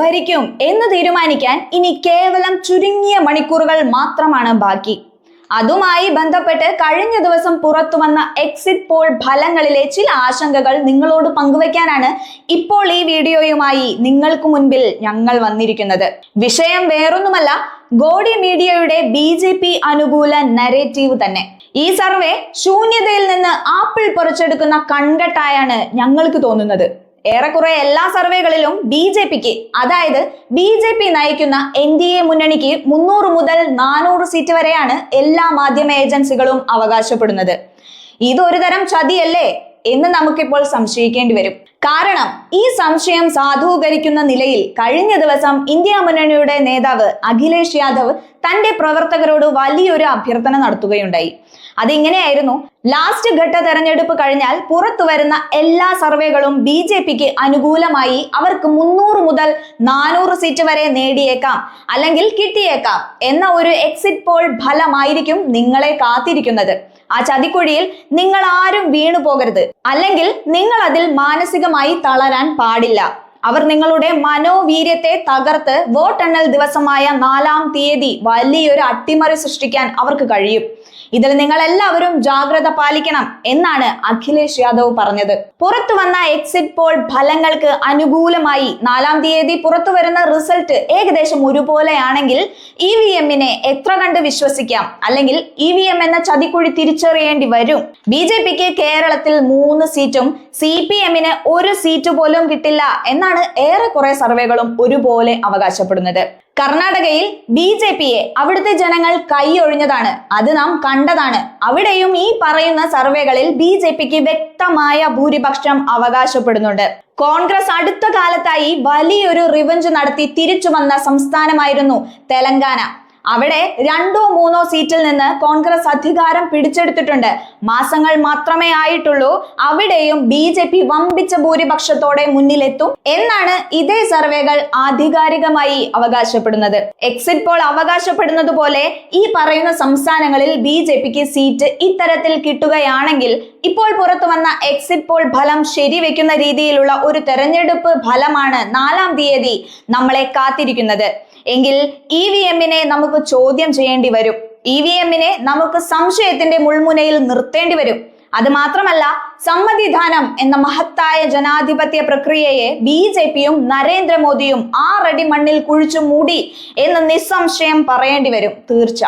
ഭരിക്കും എന്ന് തീരുമാനിക്കാൻ ഇനി കേവലം ചുരുങ്ങിയ മണിക്കൂറുകൾ മാത്രമാണ് ബാക്കി. അതുമായി ബന്ധപ്പെട്ട് കഴിഞ്ഞ ദിവസം പുറത്തു വന്ന എക്സിറ്റ് പോൾ ഫലങ്ങളിലെ ചില ആശങ്കകൾ നിങ്ങളോട് പങ്കുവയ്ക്കാനാണ് ഇപ്പോൾ ഈ വീഡിയോയുമായി നിങ്ങൾക്ക് മുൻപിൽ ഞങ്ങൾ വന്നിരിക്കുന്നത്. വിഷയം വേറൊന്നുമല്ല ഗോഡി മീഡിയയുടെ ബി ജെ പി അനുകൂല നരേറ്റീവ് തന്നെ. ഈ സർവേ ശൂന്യതയിൽ നിന്ന് ആപ്പിൾ പുറച്ചെടുക്കുന്ന കൺകെട്ടായാണ് ഞങ്ങൾക്ക് തോന്നുന്നത്. ഏറെക്കുറെ എല്ലാ സർവേകളിലും ബി ജെ പിക്ക് അതായത് ബി ജെ പി നയിക്കുന്ന എൻ ഡി എ മുന്നണിക്ക് മുന്നൂറ് മുതൽ നാനൂറ് സീറ്റ് വരെയാണ് എല്ലാ മാധ്യമ ഏജൻസികളും അവകാശപ്പെടുന്നത്. ഇതൊരു തരം ചതിയല്ലേ? എന്ന് നമുക്കിപ്പോൾ സംശയിക്കേണ്ടി വരും. കാരണം ഈ സംശയം സാധൂകരിക്കുന്ന നിലയിൽ കഴിഞ്ഞ ദിവസം ഇന്ത്യ മുന്നണിയുടെ നേതാവ് അഖിലേഷ് യാദവ് തന്റെ പ്രവർത്തകരോട് വലിയൊരു അഭ്യർത്ഥന നടത്തുകയുണ്ടായി. അതിങ്ങനെയായിരുന്നു ലാസ്റ്റ് ഘട്ട തെരഞ്ഞെടുപ്പ് കഴിഞ്ഞാൽ പുറത്തു വരുന്ന എല്ലാ സർവേകളും ബി ജെ പിക്ക് അനുകൂലമായി അവർക്ക് മുന്നൂറ് മുതൽ നാനൂറ് സീറ്റ് വരെ നേടിയേക്കാം അല്ലെങ്കിൽ കിട്ടിയേക്കാം എന്ന ഒരു എക്സിറ്റ് പോൾ ഫലമായിരിക്കും നിങ്ങളെ കാത്തിരിക്കുന്നത്. ആ ചതിക്കുഴിയിൽ നിങ്ങൾ ആരും വീണു പോകരുത് അല്ലെങ്കിൽ നിങ്ങൾ അതിൽ മാനസികമായി തളരാൻ പാടില്ല. അവർ നിങ്ങളുടെ മനോവീര്യത്തെ തകർത്ത് വോട്ടെണ്ണൽ ദിവസമായ നാലാം തീയതി വലിയൊരു അട്ടിമറി സൃഷ്ടിക്കാൻ അവർക്ക് കഴിയും. ഇതിൽ നിങ്ങൾ എല്ലാവരും ജാഗ്രത പാലിക്കണം എന്നാണ് അഖിലേഷ് യാദവ് പറഞ്ഞത്. പുറത്തു വന്ന എക്സിറ്റ് പോൾ ഫലങ്ങൾക്ക് അനുകൂലമായി നാലാം തീയതി പുറത്തു വരുന്ന റിസൾട്ട് ഏകദേശം ഒരുപോലെയാണെങ്കിൽ ഇ വി എമ്മിനെ എത്ര കണ്ട് വിശ്വസിക്കാം? അല്ലെങ്കിൽ ഇ വി എം എന്ന ചതിക്കുഴി തിരിച്ചറിയേണ്ടി വരും. ബി ജെ പിക്ക് കേരളത്തിൽ മൂന്ന് സീറ്റും സി പി എമ്മിന് ഒരു സീറ്റ് പോലും കിട്ടില്ല എന്നാണ് ഏറെക്കുറെ സർവേകളും ഒരുപോലെ അവകാശപ്പെടുന്നത്. കർണാടകയിൽ ബി ജെ പിയെ അവിടുത്തെ ജനങ്ങൾ കൈയൊഴിഞ്ഞതാണ്. അത് നാം കണ്ടതാണ്. അവിടെയും ഈ പറയുന്ന സർവേകളിൽ ബി ജെ പിക്ക് വ്യക്തമായ ഭൂരിപക്ഷം അവകാശപ്പെടുന്നുണ്ട്. കോൺഗ്രസ് അടുത്ത കാലത്തായി വലിയൊരു റിവഞ്ച് നടത്തി തിരിച്ചു വന്ന സംസ്ഥാനമായിരുന്നു തെലങ്കാന. അവിടെ രണ്ടോ മൂന്നോ സീറ്റിൽ നിന്ന് കോൺഗ്രസ് അധികാരം പിടിച്ചെടുത്തിട്ടുണ്ട്. മാസങ്ങൾ മാത്രമേ ആയിട്ടുള്ളൂ. അവിടെയും ബി ജെ പി വമ്പിച്ച ഭൂരിപക്ഷത്തോടെ മുന്നിലെത്തും എന്നാണ് ഇതേ സർവേകൾ ആധികാരികമായി അവകാശപ്പെടുന്നത്. എക്സിറ്റ് പോൾ അവകാശപ്പെടുന്നത് പോലെ ഈ പറയുന്ന സംസ്ഥാനങ്ങളിൽ ബി ജെ പിക്ക് സീറ്റ് ഇത്തരത്തിൽ കിട്ടുകയാണെങ്കിൽ ഇപ്പോൾ പുറത്തു വന്ന എക്സിറ്റ് പോൾ ഫലം ശരിവെക്കുന്ന രീതിയിലുള്ള ഒരു തെരഞ്ഞെടുപ്പ് ഫലമാണ് നാലാം തീയതി നമ്മളെ കാത്തിരിക്കുന്നത്. എങ്കിൽ ഇ വി എമ്മിനെ നമുക്ക് ചോദ്യം ചെയ്യേണ്ടി വരും. ഇ വി എമ്മിനെ നമുക്ക് സംശയത്തിന്റെ മുൾമുനയിൽ നിർത്തേണ്ടി വരും. അത് മാത്രമല്ല സമ്മതിദാനം എന്ന മഹത്തായ ജനാധിപത്യ പ്രക്രിയയെ ബി ജെ പിയും നരേന്ദ്രമോദിയും ആറടി മണ്ണിൽ കുഴിച്ചു മൂടി എന്ന് നിസ്സംശയം പറയേണ്ടി വരും. തീർച്ച.